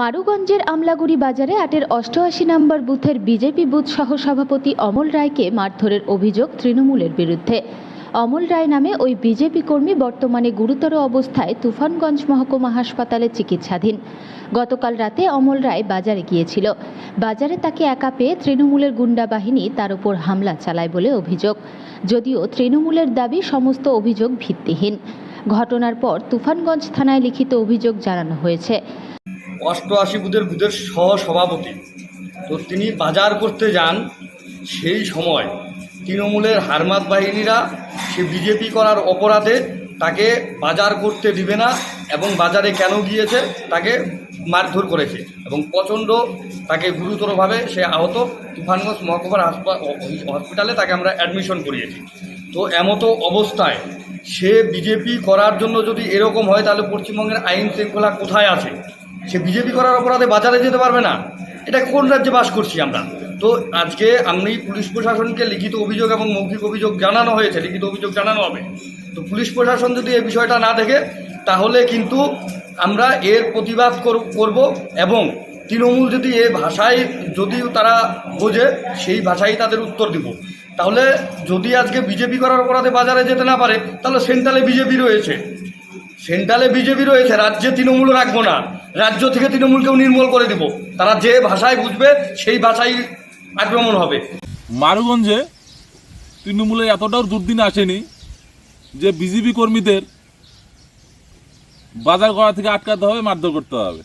মারুগঞ্জের আমলাগুড়ি বাজারে আটের অষ্টআশি নম্বর বুথের বিজেপি বুথ সহ সভাপতি অমল রায়কে মারধরের অভিযোগ তৃণমূলের বিরুদ্ধে। অমল রায় নামে ওই বিজেপি কর্মী বর্তমানে গুরুতর অবস্থায় তুফানগঞ্জ মহকুমা হাসপাতালে চিকিৎসাধীন। গতকাল রাতে অমল রায় বাজারে গিয়েছিল। বাজারে তাকে একা পেয়ে তৃণমূলের গুন্ডা বাহিনী তার উপর হামলা চালায় বলে অভিযোগ। যদিও তৃণমূলের দাবি সমস্ত অভিযোগ ভিত্তিহীন। ঘটনার পর তুফানগঞ্জ থানায় লিখিত অভিযোগ জানানো হয়েছে। অষ্টআশি বুধের সহ সভাপতি তো তিনি বাজার করতে যান সেই সময় তৃণমূলের হারমাত বাহিনীরা সে বিজেপি করার অপরাধে তাকে বাজার করতে দিবে না এবং বাজারে কেন গিয়েছে তাকে মারধর করেছে এবং প্রচণ্ড তাকে গুরুতরভাবে সে আহত তুফানগঞ্জ মহকুমার হসপিটালে তাকে আমরা অ্যাডমিশন করিয়েছি। তো এমতো অবস্থায় সে বিজেপি করার জন্য যদি এরকম হয় তাহলে পশ্চিমবঙ্গের আইন শৃঙ্খলা কোথায় আছে? সে বিজেপি করার অপরাধে বাজারে যেতে পারবে না। এটা কোন রাজ্যে বাস করছি আমরা? তো আজকে আমি পুলিশ প্রশাসনকে লিখিত অভিযোগ এবং মৌখিক অভিযোগ জানানো হয়েছে, লিখিত অভিযোগ জানানো হবে। তো পুলিশ প্রশাসন যদি এই বিষয়টা না দেখে, তাহলে কিন্তু আমরা এর প্রতিবাদ কর- করব এবং তৃণমূল যদি এ ভাষায় যদিও তারা বোঝে, সেই ভাষাই তাদের উত্তর দিব। তাহলে যদি আজকে বিজেপি করার অপরাধে বাজারে যেতে না পারে, তাহলে সেন্ট্রালে বিজেপি রয়েছে। সেন্ট্রালে বিজেপি রয়েছে, রাজ্যে তৃণমূল রাখব না। রাজ্য থেকে তৃণমূলকেও নির্মূল করে দেব। তারা যে ভাষায় বুঝবে, সেই ভাষায় আক্রমণ হবে। মারুগঞ্জে তৃণমূলে এতটাও দুর্দিন আসেনি যে বিজেপি কর্মীদের বাজার করা থেকে আটকাতে হবে, মারধর করতে হবে।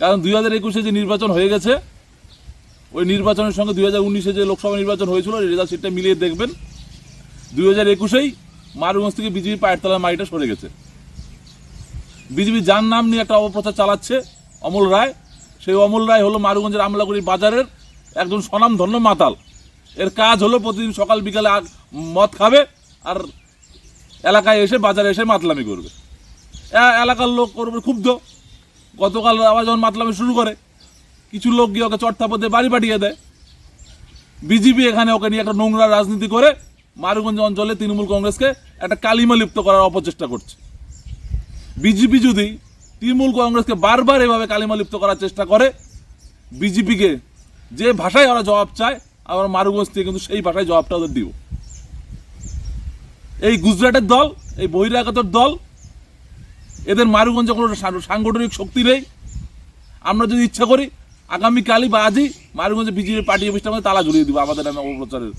কারণ দুই হাজার একুশে যে নির্বাচন হয়ে গেছে, ওই নির্বাচনের সঙ্গে দুই হাজার উনিশে যে লোকসভা নির্বাচন হয়েছিল রেজাল্ট সিটটা মিলিয়ে দেখবেন। দুই হাজার একুশেই মারুগঞ্জ থেকে বিজেপি পায়ের তলার মাটিটা সরে গেছে। বিজেপি যার নাম নিয়ে একটা অপপ্রচার চালাচ্ছে অমল রায়, সেই অমল রায় হলো মারুগঞ্জের আমলাগুড়ি বাজারের একজন স্বনামধন্য মাতাল। এর কাজ হলো প্রতিদিন সকাল বিকালে মদ খাবে আর এলাকায় এসে বাজারে এসে মাতলামি করবে। এলাকার লোক করবে ক্ষুব্ধ। গতকাল আবার যখন মাতলামি শুরু করে, কিছু লোক গিয়ে ওকে চট্টাপদে বাড়ি পাঠিয়ে দেয়। বিজেপি এখানে ওকে নিয়ে একটা নোংরা রাজনীতি করে মারুগঞ্জ অঞ্চলে তৃণমূল কংগ্রেসকে একটা কালিমা লিপ্ত করার অপচেষ্টা করছে। বিজেপি যদি তৃণমূল কংগ্রেসকে বারবার এভাবে কালিমা লিপ্ত করার চেষ্টা করে, বিজেপিকে যে ভাষায় ওরা জবাব চায় আমরা মারুগঞ্জ থেকে কিন্তু সেই ভাষায় জবাবটা ওদের দিব এই গুজরাটের দল, এই বহিরাগতর দল, এদের মারুগঞ্জে কোনো সাংগঠনিক শক্তি নেই। আমরা যদি ইচ্ছা করি, আগামীকালই বা আজই মারুগঞ্জে বিজেপি পার্টি অফিসটা আমাদের তালা ঝুলিয়ে দিব, আমাদের নামে অপপ্রচারের।